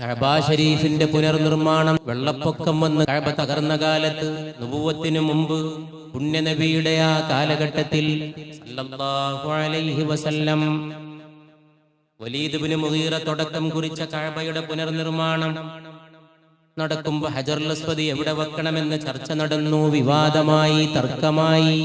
കഅബ ഷരീഫിന്റെ പുനർനിർമ്മാണം വെള്ളപ്പൊക്കം വന്ന് കഅബ തകർന്ന കാലത്ത് നുപൂവത്തിനു മുമ്പ് പുണ്യനബിയുടെ ആ കാലഘട്ടത്തിൽ വസല്ലം മുഗീറ തുടക്കം കുറിച്ച കഅബയുടെ പുനർനിർമ്മാണം നടക്കുമ്പോ ഹജർ അസ്വദ് എവിടെ വെക്കണമെന്ന് ചർച്ച നടന്നു വിവാദമായി തർക്കമായി.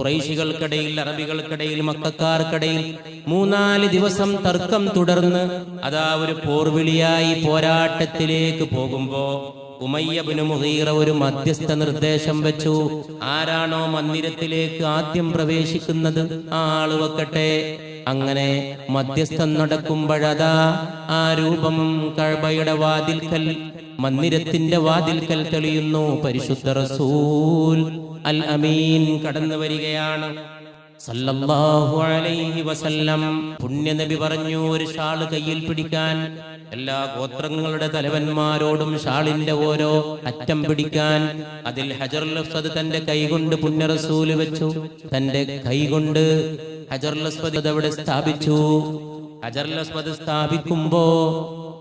കുറൈശികൾക്കിടയിൽ അറബികൾക്കിടയിൽ മക്കാർക്കിടയിൽ മൂന്നാൽ ദിവസം തർക്കം തുടർന്ന് അതാ ഒരു പോർവിളിയായി പോരാട്ടത്തിലേക്ക് പോകുമ്പോ ഉമയ്യബിന് മുഹീറ ഒരു മധ്യസ്ഥ നിർദ്ദേശം വെച്ചു. ആരാണോ മന്ദിരത്തിലേക്ക് ആദ്യം പ്രവേശിക്കുന്നത്? ആ ആൾ വെക്കട്ടെ. അങ്ങനെ മധ്യസ്ഥം നടക്കുമ്പോഴതാ ആ രൂപം കഴബയുടെ വാതിൽക്കൽ മന്ദിരത്തിന്റെ വാതിൽക്കൽ തെളിയുന്നു. പരിശുദ്ധ റസൂൽ അൽ അമീൻ കടന്നു വരികയാണ്. പുണ്യനബി പറഞ്ഞു ഒരു ഷാൾ കയ്യിൽ പിടിക്കാൻ എല്ലാ ഗോത്രങ്ങളുടെ തലവന്മാരോടും ഷാളിന്റെ ഓരോ അറ്റം പിടിക്കാൻ അതിൽ ഹജർ ലഫ്സദ് തന്റെ കൈകൊണ്ട് പുണ്യറസൂൽ വെച്ചു. തന്റെ കൈകൊണ്ട് ഹജർ ലഫ്സദ് അവിടെ സ്ഥാപിച്ചു. അസ്വദ് സ്ഥാപിക്കുമ്പോ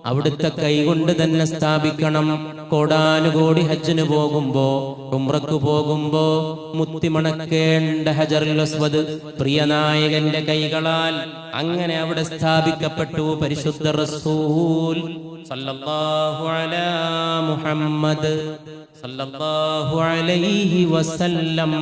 അവിടുത്തെ കൈകൊണ്ട് തന്നെ സ്ഥാപിക്കണം. കോടാനുകോടി ഹജ്ജിന് പോകുമ്പോ ഉമ്രക്ക് പോകുമ്പോ മുത്തിമണക്കേണ്ട ഹജറുലസ്വത് പ്രിയനായകന്റെ കൈകളാൽ അങ്ങനെ അവിടെ സ്ഥാപിക്കപ്പെട്ടു പരിശുദ്ധ റസൂൽ സല്ലല്ലാഹു മുഹമ്മദ് സല്ലല്ലാഹു അലൈഹി വസല്ലം.